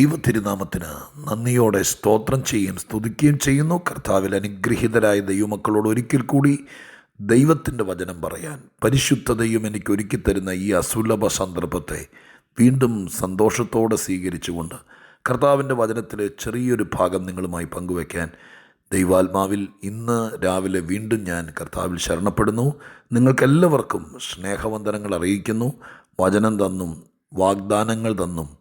ദൈവ തിരുനാമത്തിന് നന്ദിയോടെ സ്തോത്രം ചെയ്യും സ്തുതിക്കുകയും ചെയ്യുന്നു. കർത്താവിൽ അനുഗ്രഹീതരായ ദൈവമക്കളോട് ഒരിക്കൽ കൂടി ദൈവത്തിന്റെ വചനം പറയാൻ പരിശുദ്ധതയും എനിക്ക് ഒരുക്കി തരുന്ന ഈ അസുലഭ സന്ദർഭത്തെ വീണ്ടും സന്തോഷത്തോടെ സ്വീകരിച്ചുകൊണ്ട് കർത്താവിന്റെ വചനത്തിലെ ചെറിയൊരു ഭാഗം നിങ്ങളുമായി പങ്കുവയ്ക്കാൻ ദൈവാത്മാവിൽ ഇന്ന് രാവിലെ വീണ്ടും ഞാൻ കർത്താവിൽ ശരണപ്പെടുന്നു. നിങ്ങൾക്കെല്ലാവർക്കും സ്നേഹവന്ദനങ്ങൾ അറിയിക്കുന്നു. വചനം തന്നും വാഗ്ദാനങ്ങൾ തന്നും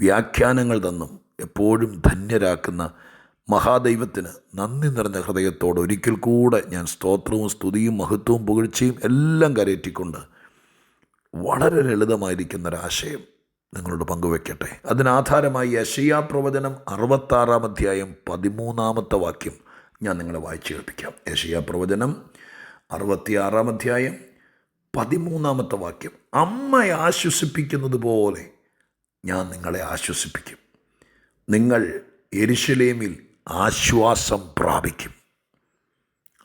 വ്യാഖ്യാനങ്ങൾ തന്നും എപ്പോഴും ധന്യരാക്കുന്ന മഹാദൈവത്തിന് നന്ദി നിറഞ്ഞ ഹൃദയത്തോട് ഒരിക്കൽ കൂടെ ഞാൻ സ്തോത്രവും സ്തുതിയും മഹത്വവും പുകഴ്ചയും എല്ലാം കരയറ്റിക്കൊണ്ട് വളരെ ലളിതമായിരിക്കുന്ന ഒരാശയം നിങ്ങളോട് പങ്കുവെക്കട്ടെ. അതിനാധാരമായി യശയാ പ്രവചനം അറുപത്താറാം അധ്യായം പതിമൂന്നാമത്തെ വാക്യം ഞാൻ നിങ്ങളെ വായിച്ചു കേൾപ്പിക്കാം. യശയാ പ്രവചനം അറുപത്തിയാറാം അധ്യായം പതിമൂന്നാമത്തെ വാക്യം. അമ്മയെ ആശ്വസിപ്പിക്കുന്നത് പോലെ ഞാൻ നിങ്ങളെ ആശ്വസിപ്പിക്കും. നിങ്ങൾ എരിശലേമിൽ ആശ്വാസം പ്രാപിക്കും.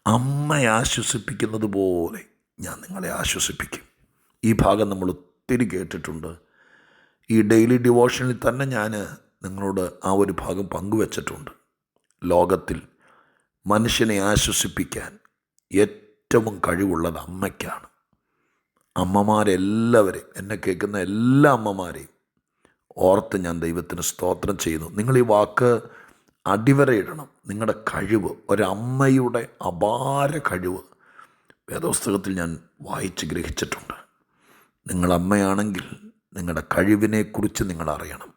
അമ്മയെ ആശ്വസിപ്പിക്കുന്നത് പോലെ ഞാൻ നിങ്ങളെ ആശ്വസിപ്പിക്കും. ഈ ഭാഗം നമ്മൾ ഒത്തിരി കേട്ടിട്ടുണ്ട്. ഈ ഡെയിലി ഡിവോഷനിൽ തന്നെ ഞാൻ നിങ്ങളോട് ആ ഒരു ഭാഗം പങ്കുവച്ചിട്ടുണ്ട്. ലോകത്തിൽ മനുഷ്യനെ ആശ്വസിപ്പിക്കാൻ ഏറ്റവും കഴിവുള്ളത് അമ്മയ്ക്കാണ്. അമ്മമാരെല്ലാവരെയും എന്നെ കേൾക്കുന്ന എല്ലാ അമ്മമാരെയും ഓർത്ത് ഞാൻ ദൈവത്തിന് സ്തോത്രം ചെയ്യുന്നു. നിങ്ങൾ ഈ വാക്ക് അടിവരയിടണം. നിങ്ങളുടെ കഴിവ് ഒരമ്മയുടെ അപാര കഴിവ്. വേദപുസ്തകത്തിൽ ഞാൻ വായിച്ച് ഗ്രഹിച്ചിട്ടുണ്ട്. നിങ്ങളമ്മയാണെങ്കിൽ നിങ്ങളുടെ കഴിവിനെക്കുറിച്ച് നിങ്ങൾ അറിയണം.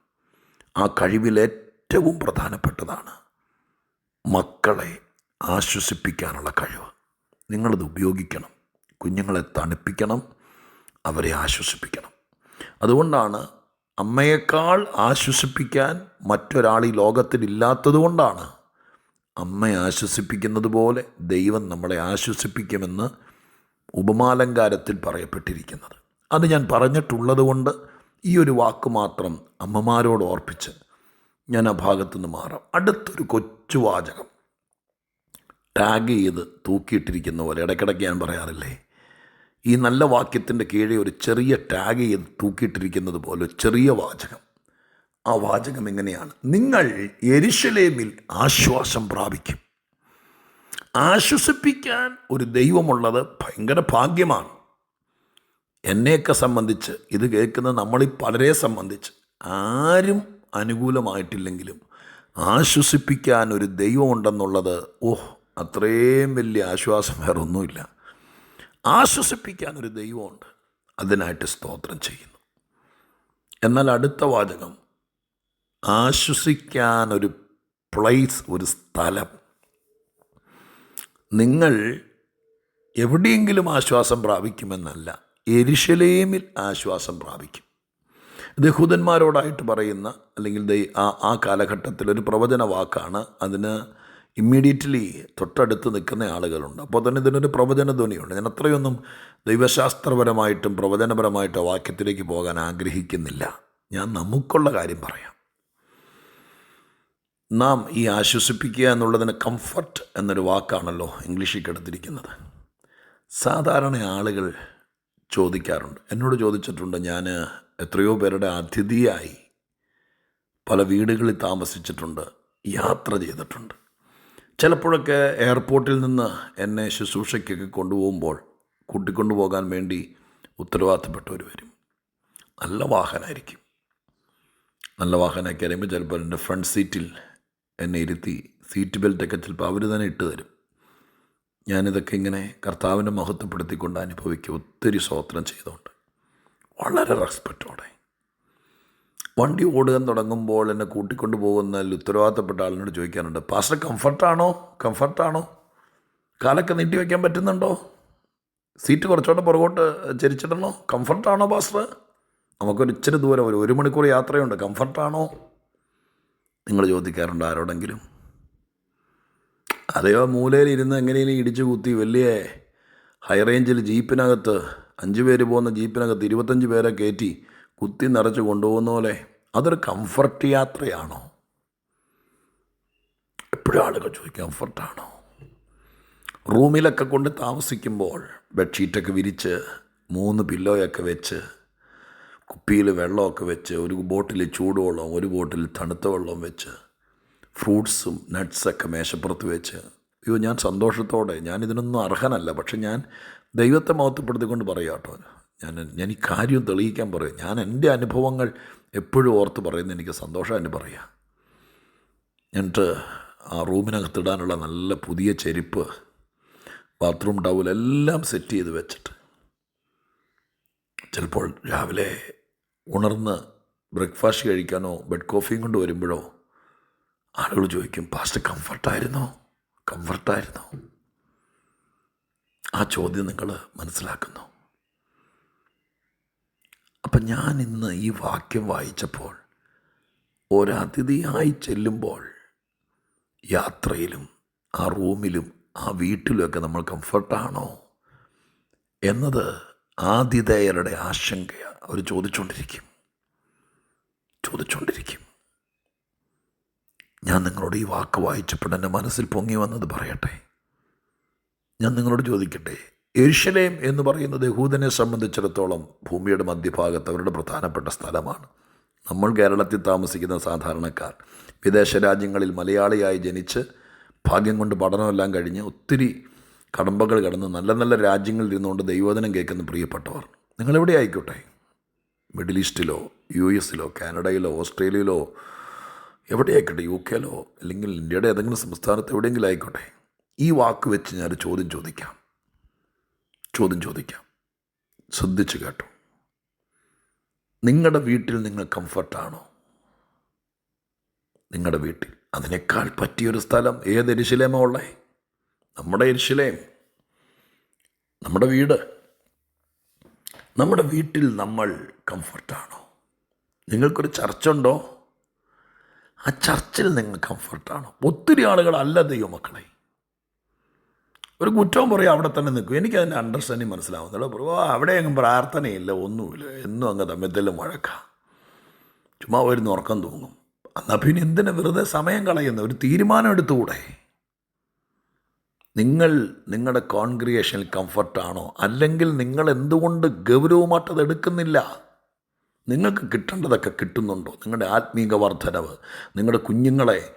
ആ കഴിവിൽ ഏറ്റവും പ്രധാനപ്പെട്ടതാണ് മക്കളെ ആശ്വസിപ്പിക്കാനുള്ള കഴിവ്. നിങ്ങളത് ഉപയോഗിക്കണം. കുഞ്ഞുങ്ങളെ തണുപ്പിക്കണം. അവരെ ആശ്വസിപ്പിക്കണം. അതുകൊണ്ടാണ് അമ്മയേക്കാൾ ആശ്വസിപ്പിക്കാൻ മറ്റൊരാൾ ഈ ലോകത്തിലില്ലാത്തതുകൊണ്ടാണ് അമ്മയെ ആശ്വസിപ്പിക്കുന്നത് പോലെ ദൈവം നമ്മളെ ആശ്വസിപ്പിക്കുമെന്ന് ഉപമാലങ്കാരത്തിൽ പറയപ്പെട്ടിരിക്കുന്നത്. അത് ഞാൻ പറഞ്ഞിട്ടുള്ളത് കൊണ്ട് ഈ ഒരു വാക്ക് മാത്രം അമ്മമാരോട് ഓർപ്പിച്ച് ഞാൻ ആ ഭാഗത്തുനിന്ന് മാറാം. അടുത്തൊരു കൊച്ചു വാചകം. ടാഗ് ചെയ്ത് തൂക്കിയിട്ടിരിക്കുന്ന പോലെ ഇടയ്ക്കിടയ്ക്ക് ഞാൻ പറയാറില്ലേ? ഈ നല്ല വാക്യത്തിന്റെ കീഴെ ഒരു ചെറിയ ടാഗ് ചെയ്ത് തൂക്കിയിട്ടിരിക്കുന്നത് പോലെ ചെറിയ വാചകം. ആ വാചകം എങ്ങനെയാണ്? നിങ്ങൾ എരിശലേമിൽ ആശ്വാസം പ്രാപിക്കും. ആശ്വസിപ്പിക്കാൻ ഒരു ദൈവമുള്ളത് ഭയങ്കര ഭാഗ്യമാണ്. എന്നെയൊക്കെ സംബന്ധിച്ച് ഇത് കേൾക്കുന്ന നമ്മളീ പലരെ സംബന്ധിച്ച് ആരും അനുകൂലമായിട്ടില്ലെങ്കിലും ആശ്വസിപ്പിക്കാൻ ഒരു ദൈവമുണ്ടെന്നുള്ളത് ഓഹ് അത്രയും വലിയ ആശ്വാസം വേറെ ഒരു ദൈവമുണ്ട്. അതിനായിട്ട് സ്തോത്രം ചെയ്യുന്നു. എന്നാൽ അടുത്ത വാചകം ആശ്വസിക്കാനൊരു പ്ലേസ് ഒരു സ്ഥലം. നിങ്ങൾ എവിടെയെങ്കിലും ആശ്വാസം പ്രാപിക്കുമെന്നല്ല എരിശലേമിൽ ആശ്വാസം പ്രാപിക്കും. യഹൂദന്മാരോടായിട്ട് പറയുന്ന അല്ലെങ്കിൽ ആ ആ കാലഘട്ടത്തിൽ ഒരു പ്രവചന വാക്കാണ് അതിന് ഇമ്മീഡിയറ്റ്ലി തൊട്ടടുത്ത് നിൽക്കുന്ന ആളുകളുണ്ട്. അപ്പോൾ തന്നെ ഇതിനൊരു പ്രവചന ധ്വനിയുണ്ട്. ഞാൻ അത്രയൊന്നും ദൈവശാസ്ത്രപരമായിട്ടും പ്രവചനപരമായിട്ടോ വാക്യത്തിലേക്ക് പോകാൻ ആഗ്രഹിക്കുന്നില്ല. ഞാൻ നമുക്കുള്ള കാര്യം പറയാം. നാം ഈ ആശ്വസിപ്പിക്കുക എന്നുള്ളതിന് കംഫർട്ട് എന്നൊരു വാക്കാണല്ലോ ഇംഗ്ലീഷിൽ കിടത്തിരിക്കുന്നത്. സാധാരണ ആളുകൾ ചോദിക്കാറുണ്ട്. എന്നോട് ചോദിച്ചിട്ടുണ്ട് ഞാൻ എത്രയോ പേരുടെ അതിഥിയായി പല വീടുകളിൽ താമസിച്ചിട്ടുണ്ട് യാത്ര ചെയ്തിട്ടുണ്ട്. ചിലപ്പോഴൊക്കെ എയർപോർട്ടിൽ നിന്ന് എന്നെ ശുശ്രൂഷയ്ക്കൊക്കെ കൊണ്ടുപോകുമ്പോൾ കൂട്ടിക്കൊണ്ടുപോകാൻ വേണ്ടി ഉത്തരവാദിത്തപ്പെട്ടവർ വരും. നല്ല വാഹനമായിരിക്കും നല്ല വാഹനമൊക്കെ അറിയുമ്പോൾ ചിലപ്പോൾ എന്റെ ഫ്രണ്ട് സീറ്റിൽ എന്നെ ഇരുത്തി സീറ്റ് ബെൽറ്റൊക്കെ ചിലപ്പോൾ അവർ തന്നെ ഇട്ട് തരും. ഞാനിതൊക്കെ ഇങ്ങനെ കർത്താവിനെ മഹത്വപ്പെടുത്തിക്കൊണ്ട് അനുഭവിക്കുക ഒത്തിരി സ്വോത്രം ചെയ്തുകൊണ്ട് വളരെ റെസ്പെക്റ്റോടെ വണ്ടി ഓടുകാൻ തുടങ്ങുമ്പോൾ എന്നെ കൂട്ടിക്കൊണ്ട് പോകുന്നതിൽ ഉത്തരവാദിത്തപ്പെട്ട ആളിനോട് ചോദിക്കാനുണ്ട് പാസ്റ്റർ കംഫർട്ടാണോ കംഫർട്ടാണോ കാലൊക്കെ നീട്ടി വയ്ക്കാൻ പറ്റുന്നുണ്ടോ? സീറ്റ് കുറച്ചുകൂടെ പുറകോട്ട് ചരിച്ചിടണോ? കംഫർട്ടാണോ പാസ്റ്റർ നമുക്കൊരു ഇച്ചിരി ദൂരം ഒരു ഒരു മണിക്കൂർ യാത്രയുണ്ട്. കംഫർട്ടാണോ നിങ്ങൾ ചോദിക്കാറുണ്ട് ആരോടെങ്കിലും? അതെയോ മൂലയിൽ ഇരുന്ന് എങ്ങനെയും ഇടിച്ചു കുത്തി വലിയ ഹൈ റേഞ്ചിൽ ജീപ്പിനകത്ത് അഞ്ച് പേര് പോകുന്ന ജീപ്പിനകത്ത് ഇരുപത്തഞ്ച് പേരെ കയറ്റി കുത്തി നിറച്ച് കൊണ്ടുപോകുന്ന പോലെ അതൊരു കംഫർട്ട് യാത്രയാണോ? എപ്പോഴും ആളുകൾ ചോദിക്കും കംഫർട്ടാണോ റൂമിലൊക്കെ കൊണ്ട് താമസിക്കുമ്പോൾ ബെഡ്ഷീറ്റൊക്കെ വിരിച്ച് മൂന്ന് പില്ലോയൊക്കെ വെച്ച് കുപ്പിയിൽ വെള്ളമൊക്കെ വെച്ച് ഒരു ബോട്ടിൽ ചൂടുവെള്ളം ഒരു ബോട്ടിൽ തണുത്ത വെള്ളം വെച്ച് ഫ്രൂട്ട്സും നട്ട്സൊക്കെ മേശപ്പുറത്ത് വെച്ച്. അയ്യോ ഞാൻ സന്തോഷത്തോടെ ഞാൻ ഇതിനൊന്നും അർഹനല്ല പക്ഷെ ഞാൻ ദൈവത്തെ മഹത്വപ്പെടുത്തിക്കൊണ്ട് പറയാം കേട്ടോ. ഞാൻ ഞാൻ ഈ കാര്യം തെളിയിക്കാൻ പറയും. ഞാൻ എന്റെ അനുഭവങ്ങൾ എപ്പോഴും ഓർത്ത് പറയുന്നത് എനിക്ക് സന്തോഷമായിട്ട് പറയാം. എന്നിട്ട് ആ റൂമിനകത്തിടാനുള്ള നല്ല പുതിയ ചെരുപ്പ് ബാത്റൂം ടവൽ എല്ലാം സെറ്റ് ചെയ്ത് വെച്ചിട്ട് ചിലപ്പോൾ രാവിലെ ഉണർന്ന് ബ്രേക്ക്ഫാസ്റ്റ് കഴിക്കാനോ ബെഡ് കോഫിയും കൊണ്ട് വരുമ്പോഴോ ആളുകൾ ചോദിക്കും പാസ്റ്റ് കംഫർട്ടായിരുന്നോ? കംഫർട്ടായിരുന്നോ? ആ ചോദ്യം നിങ്ങൾ മനസ്സിലാക്കുന്നു. അപ്പം ഞാൻ ഇന്ന് ഈ വാക്യം വായിച്ചപ്പോൾ ഒരതിഥിയായി ചെല്ലുമ്പോൾ യാത്രയിലും ആ റൂമിലും ആ വീട്ടിലുമൊക്കെ നമ്മൾ കംഫർട്ടാണോ? എന്നത് ആതിഥേയരുടെ ആശങ്ക അവർ ചോദിച്ചുകൊണ്ടിരിക്കും ചോദിച്ചുകൊണ്ടിരിക്കും ഞാൻ നിങ്ങളോട് ഈ വാക്ക് വായിച്ചപ്പോൾ എന്റെ മനസ്സിൽ പൊങ്ങി വന്നത് പറയട്ടെ? ഞാൻ നിങ്ങളോട് ചോദിക്കട്ടെ? എരുഷലേം എന്ന് പറയുന്നത് യഹൂദനെ സംബന്ധിച്ചിടത്തോളം ഭൂമിയുടെ മധ്യഭാഗത്ത് അവരുടെ പ്രധാനപ്പെട്ട സ്ഥലമാണ്. നമ്മൾ കേരളത്തിൽ താമസിക്കുന്ന സാധാരണക്കാർ വിദേശ രാജ്യങ്ങളിൽ മലയാളിയായി ജനിച്ച് ഭാഗ്യം കൊണ്ട് പഠനമെല്ലാം കഴിഞ്ഞ് ഒത്തിരി കടമ്പകൾ കടന്ന് നല്ല നല്ല രാജ്യങ്ങളിൽ ഇരുന്നുകൊണ്ട് ദൈവോധനം കേൾക്കുന്ന പ്രിയപ്പെട്ടവർ നിങ്ങളെവിടെ ആയിക്കോട്ടെ? മിഡിൽ ഈസ്റ്റിലോ യു എസിലോ കാനഡയിലോ ഓസ്ട്രേലിയയിലോ എവിടെ ആയിക്കോട്ടെ യു കെയിലോ അല്ലെങ്കിൽ ഇന്ത്യയുടെ ഏതെങ്കിലും സംസ്ഥാനത്ത് എവിടെയെങ്കിലും ആയിക്കോട്ടെ? ഈ വാക്ക് വെച്ച് ഞാൻ ചോദ്യം ചോദിക്കാം. ചോദ്യം ചോദിക്കാം. ശ്രദ്ധിച്ച് കേട്ടോ. നിങ്ങളുടെ വീട്ടിൽ നിങ്ങൾ കംഫർട്ടാണോ? നിങ്ങളുടെ വീട്ടിൽ. അതിനേക്കാൾ പറ്റിയൊരു സ്ഥലം ഏത് എരിശിലേമോ ഉള്ളേ? നമ്മുടെ എരിശിലേം. നമ്മുടെ വീട്. നമ്മുടെ വീട്ടിൽ നമ്മൾ കംഫർട്ടാണോ? നിങ്ങൾക്കൊരു ചർച്ച ഉണ്ടോ ആ ചർച്ചിൽ നിങ്ങൾ കംഫർട്ടാണോ? ഒത്തിരി ആളുകളല്ല ദൈവമക്കളെ. ഒരു കുറ്റവും പറയും അവിടെ തന്നെ നിൽക്കും. എനിക്കതിന്റെ അണ്ടർസ്റ്റാൻഡിങ് മനസ്സിലാവുന്നുള്ളൂ പ്രഭു അവിടെ അങ്ങ് പ്രാർത്ഥനയില്ല ഒന്നുമില്ല. എന്നും അങ്ങ് തമ്മിൽ വഴക്കാം ചുമ്മാ വരുന്ന ഉറക്കം തൂങ്ങും. എന്നാൽ പിന്നെ എന്തിനാ വെറുതെ സമയം കളയുന്ന? ഒരു തീരുമാനം എടുത്തുകൂടെ? നിങ്ങൾ നിങ്ങളുടെ കോൺഗ്രിയേഷനിൽ കംഫർട്ടാണോ അല്ലെങ്കിൽ നിങ്ങൾ എന്തുകൊണ്ട് ഗൗരവമായിട്ട് അത് എടുക്കുന്നില്ല? നിങ്ങൾക്ക് കിട്ടേണ്ടതൊക്കെ കിട്ടുന്നുണ്ടോ? നിങ്ങളുടെ ആത്മീക വർധനവ് നിങ്ങളുടെ കുഞ്ഞുങ്ങളെ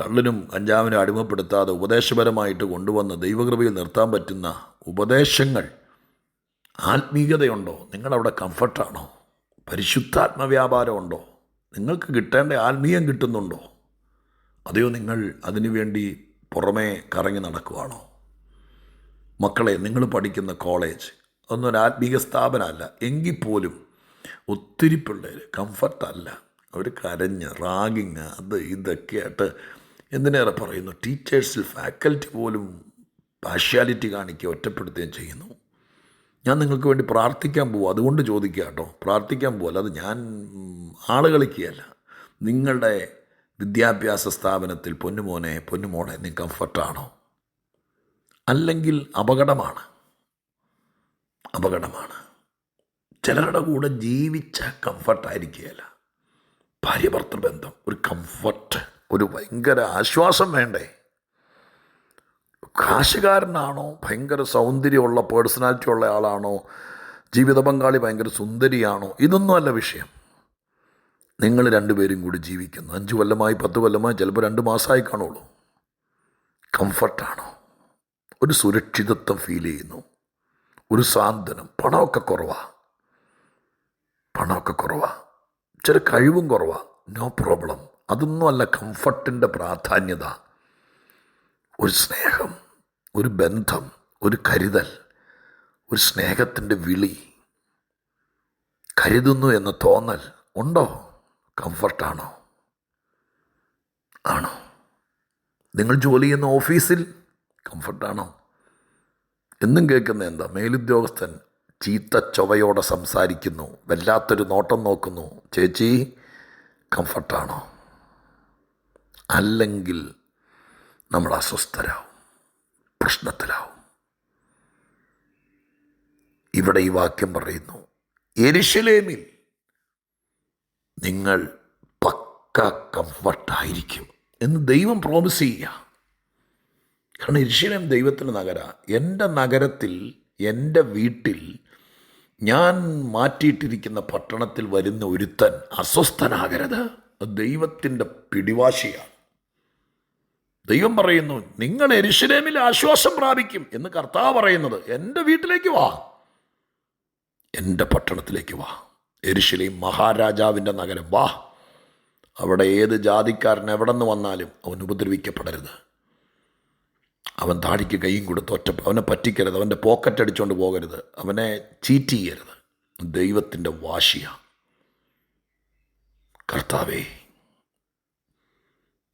കള്ളിനും കഞ്ചാവിനും അടിമപ്പെടുത്താതെ ഉപദേശപരമായിട്ട് കൊണ്ടുവന്ന് ദൈവകൃപയിൽ നിർത്താൻ പറ്റുന്ന ഉപദേശങ്ങൾ ആത്മീയതയുണ്ടോ നിങ്ങളവിടെ കംഫർട്ടാണോ? പരിശുദ്ധാത്മവ്യാപാരമുണ്ടോ? നിങ്ങൾക്ക് കിട്ടേണ്ട ആത്മീയം കിട്ടുന്നുണ്ടോ? അതെയോ നിങ്ങൾ അതിനുവേണ്ടി പുറമേ കറങ്ങി നടക്കുവാണോ? മക്കളെ നിങ്ങൾ പഠിക്കുന്ന കോളേജ് അതൊന്നും ഒരു ആത്മീക സ്ഥാപനമല്ല. എങ്കിൽ പോലും ഒത്തിരി പിള്ളേർ കംഫർട്ടല്ല അവർ കരഞ്ഞ് റാഗിങ് അത് ഇതൊക്കെ ആയിട്ട് എന്തിനേറെ പറയുന്നു? ടീച്ചേഴ്സിൽ ഫാക്കൽറ്റി പോലും പാഷ്യാലിറ്റി കാണിക്കുക ഒറ്റപ്പെടുത്തുകയും ചെയ്യുന്നു. ഞാൻ നിങ്ങൾക്ക് വേണ്ടി പ്രാർത്ഥിക്കാൻ പോകും അതുകൊണ്ട് ചോദിക്കുക കേട്ടോ. പ്രാർത്ഥിക്കാൻ പോകും അത് ഞാൻ ആളുകളിക്കുകയല്ല. കളിക്കുകയല്ല നിങ്ങളുടെ വിദ്യാഭ്യാസ സ്ഥാപനത്തിൽ പൊന്നുമോനെ പൊന്നുമോളെ നീ കംഫർട്ടാണോ? അല്ലെങ്കിൽ അപകടമാണ്? അപകടമാണ്. ചിലരുടെ കൂടെ ജീവിച്ച കംഫർട്ടായിരിക്കുകയല്ല. ഭാര്യ ഭർത്തൃബന്ധം ഒരു കംഫർട്ട്. ഒരു ഭയങ്കര ആശ്വാസം വേണ്ടേ? കാശുകാരനാണോ? ഭയങ്കര സൗന്ദര്യമുള്ള പേഴ്സണാലിറ്റി ഉള്ള ആളാണോ? ജീവിത പങ്കാളി ഭയങ്കര സുന്ദരിയാണോ? ഇതൊന്നുമല്ല വിഷയം. നിങ്ങൾ രണ്ടുപേരും കൂടി ജീവിക്കുന്നു. അഞ്ച് കൊല്ലമായി പത്ത് കൊല്ലമായി ചിലപ്പോൾ രണ്ട് മാസമായി കാണുള്ളൂ. കംഫർട്ടാണോ? ഒരു സുരക്ഷിതത്വം ഫീൽ ചെയ്യുന്നു. ഒരു സാന്ത്വനം. പണമൊക്കെ കുറവാ. പണമൊക്കെ കുറവാ. ചില കഴിവും കുറവാ. നോ പ്രോബ്ലം അതൊന്നും അല്ല കംഫർട്ടിന്റെ പ്രാധാന്യത. ഒരു സ്നേഹം ഒരു ബന്ധം ഒരു കരുതൽ ഒരു സ്നേഹത്തിന്റെ വിളി. കരുതുന്നു എന്ന തോന്നൽ ഉണ്ടോ? കംഫർട്ടാണോ ആണോ? നിങ്ങൾ ജോലി ചെയ്യുന്ന ഓഫീസിൽ കംഫർട്ടാണോ എന്നും കേൾക്കുന്ന എന്താ? മേലുദ്യോഗസ്ഥൻ ചീത്ത ചൊവയോടെ സംസാരിക്കുന്നു വല്ലാത്തൊരു നോട്ടം നോക്കുന്നു. ചേച്ചി കംഫർട്ടാണോ അല്ലെങ്കിൽ നമ്മൾ അസ്വസ്ഥരാവും പ്രശ്നത്തിലാവും. ഇവിടെ ഈ വാക്യം പറയുന്നു എരിശലേമിൽ നിങ്ങൾ പക്ക കംഫർട്ടായിരിക്കും എന്ന് ദൈവം പ്രോമിസ് ചെയ്യുക. കാരണം എരിശലേം ദൈവത്തിന്റെ നഗര. എന്റെ നഗരത്തിൽ എന്റെ വീട്ടിൽ ഞാൻ മാറ്റിയിട്ടിരിക്കുന്ന പട്ടണത്തിൽ വരുന്ന ഒരുത്തൻ അസ്വസ്ഥനാകരുത്. ദൈവത്തിന്റെ പിടിവാശിയാണ്. ദൈവം പറയുന്നു നിങ്ങൾ എരിശിലേമിൽ ആശ്വാസം പ്രാപിക്കും. എന്ന് കർത്താവ് പറയുന്നത് എന്റെ വീട്ടിലേക്ക് വാ. എന്റെ പട്ടണത്തിലേക്ക് വാ. എരിശിലേം മഹാരാജാവിന്റെ നഗരം വാ. അവിടെ ഏത് ജാതിക്കാരൻ എവിടെ നിന്ന് വന്നാലും അവൻ ഉപദ്രവിക്കപ്പെടരുത്. അവൻ താടിക്ക് കൈയും കൊടുത്ത് ഒറ്റ അവനെ പറ്റിക്കരുത്. അവന്റെ പോക്കറ്റ് അടിച്ചുകൊണ്ട് പോകരുത്. അവനെ ചീറ്റ് ചെയ്യരുത്. ദൈവത്തിന്റെ വാശിയാണ് കർത്താവേ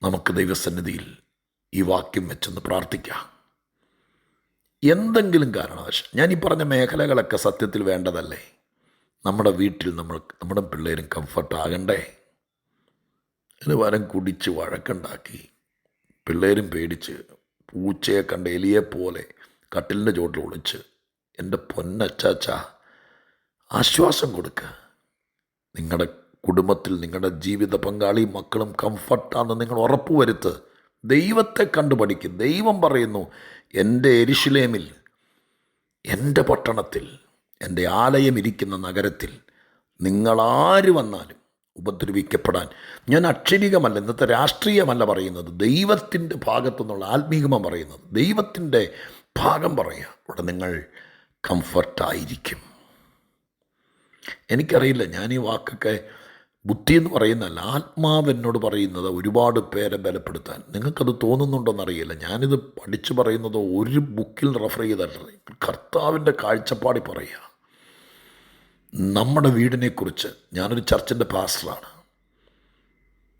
നമുക്ക് ദൈവസന്നിധിയിൽ ഈ വാക്യം വെച്ചൊന്ന് പ്രാർത്ഥിക്കാം. എന്തെങ്കിലും കാരണവശാൽ ഞാൻ ഈ പറഞ്ഞ മേഖലകളൊക്കെ സത്യത്തിൽ വേണ്ടതല്ലേ? നമ്മുടെ വീട്ടിൽ നമ്മൾ നമ്മുടെ പിള്ളേരും കംഫർട്ടാകണ്ടേ ഇത് വരം കുടിച്ച് വഴക്കുണ്ടാക്കി പിള്ളേരും പേടിച്ച് പൂച്ചയെ കണ്ട എലിയെപ്പോലെ കട്ടിലിന്റെ ചോട്ടിൽ ഒളിച്ച് എന്റെ പൊന്നച്ചാച്ച ആശ്വാസം കൊടുക്കുക നിങ്ങളുടെ കുടുംബത്തിൽ നിങ്ങളുടെ ജീവിത പങ്കാളി മക്കളും കംഫർട്ടാണെന്ന് നിങ്ങൾ ഉറപ്പുവരുത്ത് ദൈവത്തെ കണ്ടു പഠിക്കും ദൈവം പറയുന്നു എന്റെ എരിശിലേമിൽ എന്റെ പട്ടണത്തിൽ എന്റെ ആലയം ഇരിക്കുന്ന നഗരത്തിൽ നിങ്ങളാര് വന്നാലും ഉപദ്രവിക്കപ്പെടാൻ. ഞാൻ അക്ഷരികമല്ല ഇന്നത്തെ രാഷ്ട്രീയമല്ല പറയുന്നത്. ദൈവത്തിന്റെ ഭാഗത്തു നിന്നുള്ള ആത്മീകമാണ് പറയുന്നത്. ദൈവത്തിന്റെ ഭാഗം പറയുക. അവിടെ നിങ്ങൾ കംഫർട്ടായിരിക്കും എനിക്കറിയില്ല ഞാൻ ഈ വാക്കൊക്കെ ബുദ്ധി എന്ന് പറയുന്നതല്ല ആത്മാവ് എന്നോട് പറയുന്നത് ഒരുപാട് പേരെ ബലപ്പെടുത്താൻ. നിങ്ങൾക്കത് തോന്നുന്നുണ്ടോയെന്നറിയില്ല ഞാനിത് പഠിച്ചു പറയുന്നത് ഒരു ബുക്കിൽ റെഫർ ചെയ്തല്ല. കർത്താവിന്റെ കാഴ്ചപ്പാടി പറയുക. നമ്മുടെ വീടിനെക്കുറിച്ച് ഞാനൊരു ചർച്ചിന്റെ പാസ്റ്ററാണ്.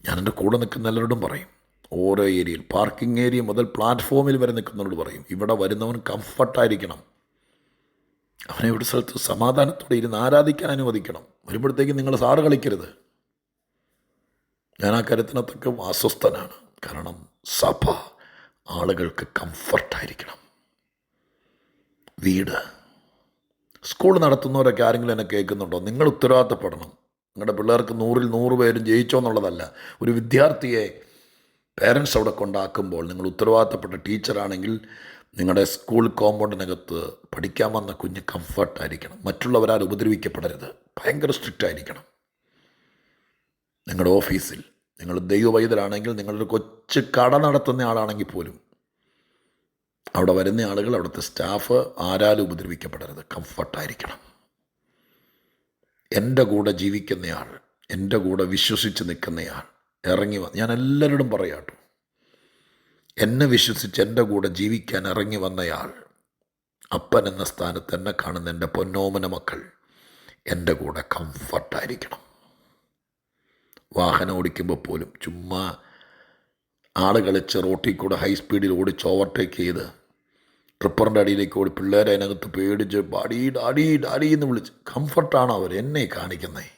ഞാനെന്റെ കൂടെ നിൽക്കുന്ന എല്ലാവരോടും പറയും. ഓരോ ഏരിയയിൽ പാർക്കിംഗ് ഏരിയ മുതൽ പ്ലാറ്റ്ഫോമിൽ വരെ നിൽക്കുന്നവരോട് പറയും. ഇവിടെ വരുന്നവൻ കംഫർട്ടായിരിക്കണം. അവനെ ഒരു സ്ഥലത്ത് സമാധാനത്തോടെ ഇരുന്ന് ആരാധിക്കാൻ അനുവദിക്കണം. വരുമ്പോഴത്തേക്ക് നിങ്ങൾ സാറ് കളിക്കരുത്. ഞാൻ ആ കാര്യത്തിനകത്തൊക്കെ അസ്വസ്ഥനാണ് കാരണം സഭ ആളുകൾക്ക് കംഫർട്ടായിരിക്കണം. വീട്. സ്കൂൾ നടത്തുന്നവരൊക്കെ ആരെങ്കിലും എന്നെ കേൾക്കുന്നുണ്ടോ? നിങ്ങൾ ഉത്തരവാദിത്തപ്പെടണം. നിങ്ങളുടെ പിള്ളേർക്ക് നൂറിൽ നൂറ് പേരും ജയിച്ചോ എന്നുള്ളതല്ല. ഒരു വിദ്യാർത്ഥിയെ പേരൻസ് അവിടെ കൊണ്ടാക്കുമ്പോൾ നിങ്ങൾ ഉത്തരവാദിത്തപ്പെട്ട ടീച്ചറാണെങ്കിൽ നിങ്ങളുടെ സ്കൂൾ കോമ്പൗണ്ടിനകത്ത് പഠിക്കാൻ വന്ന കുഞ്ഞ് കംഫർട്ടായിരിക്കണം. മറ്റുള്ളവരാൽ ഉപദ്രവിക്കപ്പെടരുത്. ഭയങ്കര സ്ട്രിക്റ്റ് ആയിരിക്കണം നിങ്ങളുടെ ഓഫീസിൽ. നിങ്ങൾ ദൈവവൈദ്യരാണെങ്കിൽ നിങ്ങളൊരു കൊച്ചു കട നടത്തുന്ന ആളാണെങ്കിൽ പോലും അവിടെ വരുന്ന ആളുകൾ അവിടുത്തെ സ്റ്റാഫ് ആരാലും ഉപദ്രവിക്കപ്പെടരുത്. കംഫർട്ടായിരിക്കണം. എന്റെ കൂടെ ജീവിക്കുന്നയാൾ എന്റെ കൂടെ വിശ്വസിച്ച് നിൽക്കുന്നയാൾ ഇറങ്ങി വന്ന് ഞാൻ എല്ലാവരോടും പറയാട്ടോ എന്നെ വിശ്വസിച്ച് എന്റെ കൂടെ ജീവിക്കാൻ ഇറങ്ങി വന്നയാൾ അപ്പൻ എന്ന സ്ഥാനത്ത് എന്നെ കാണുന്ന എന്റെ പൊന്നോമന മക്കൾ എന്റെ കൂടെ കംഫർട്ടായിരിക്കണം. വാഹനം ഓടിക്കുമ്പോൾ പോലും ചുമ്മാ ആൾ കളിച്ച് റോട്ടിൽ കൂടെ ഹൈ സ്പീഡിൽ ഓടിച്ച് ഓവർടേക്ക് ചെയ്ത് ട്രിപ്പറിന്റെ അടിയിലേക്ക് ഓടി പിള്ളേരെ അതിനകത്ത് പേടിച്ച് ഡാഡി ഡാഡി ഡാഡി എന്ന് വിളിച്ച് കംഫർട്ടാണ് അവർ എന്നെ കാണിക്കുന്നേ.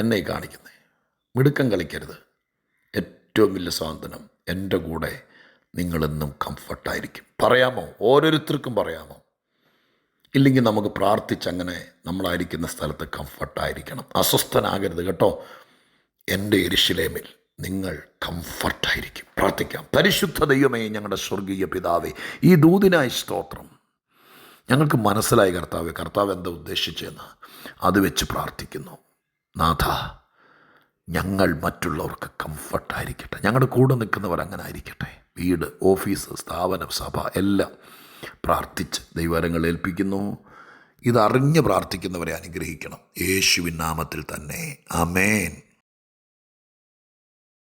എന്നെ കാണിക്കുന്നേ. മിടുക്കം കളിക്കരുത്. ഏറ്റവും വലിയ സ്വാതന്ത്ര്യം എന്റെ കൂടെ നിങ്ങളെന്നും കംഫർട്ടായിരിക്കും പറയാമോ? ഓരോരുത്തർക്കും പറയാമോ? ഇല്ലെങ്കിൽ നമുക്ക് പ്രാർത്ഥിച്ച് അങ്ങനെ നമ്മളായിരിക്കുന്ന സ്ഥലത്ത് കംഫർട്ടായിരിക്കണം അസ്വസ്ഥനാകരുത് കേട്ടോ. എന്റെ എരിശിലേമിൽ നിങ്ങൾ കംഫർട്ടായിരിക്കും പ്രാർത്ഥിക്കാം. പരിശുദ്ധ ദൈവമേ ഞങ്ങളുടെ സ്വർഗീയ പിതാവേ ഈ ദൂതിനായി സ്തോത്രം. ഞങ്ങൾക്ക് മനസ്സിലായി കർത്താവ് കർത്താവ് എന്താ ഉദ്ദേശിച്ചതെന്ന് അത് വെച്ച് പ്രാർത്ഥിക്കുന്നു. നാഥ ഞങ്ങൾ മറ്റുള്ളവർക്ക് കംഫർട്ടായിരിക്കട്ടെ ഞങ്ങളുടെ കൂടെ നിൽക്കുന്നവർ അങ്ങനെ ആയിരിക്കട്ടെ വീട് ഓഫീസ് സ്ഥാപനം സഭ എല്ലാം പ്രാർത്ഥിച്ച് ദൈവരങ്ങൾ ഏൽപ്പിക്കുന്നു. ഇതറിഞ്ഞ് പ്രാർത്ഥിക്കുന്നവരെ അനുഗ്രഹിക്കണം. യേശുവിൻ നാമത്തിൽ തന്നെ. അമേൻ